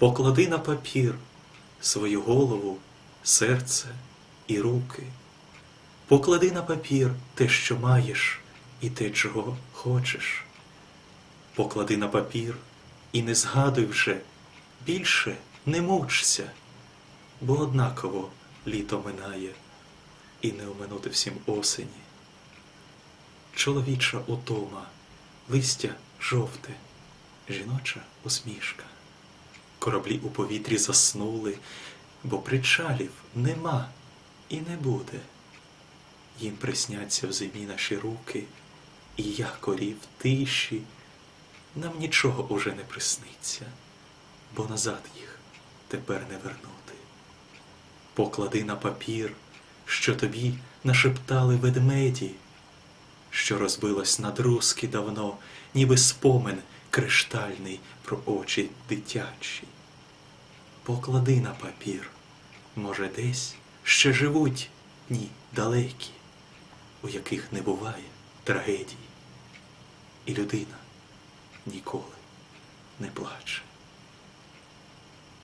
поклади на папір свою голову, серце і руки. Поклади на папір те, що маєш, і те, чого хочеш. Поклади на папір і не згадуй вже, більше не мучся, бо однаково літо минає, і не оминути всім осені. Чоловіча утома, листя жовте, жіноча усмішка. Кораблі у повітрі заснули, бо причалів нема і не буде. Їм присняться в зимі наші руки, і якорі в тиші. Нам нічого уже не присниться, бо назад їх тепер не вернути. Поклади на папір, що тобі нашептали ведмеді, що розбилось на друзки давно, ніби спомин криштальний про очі дитячі. Поклади на папір, може, десь ще живуть дні далекі, у яких не буває трагедій, і людина ніколи не плаче.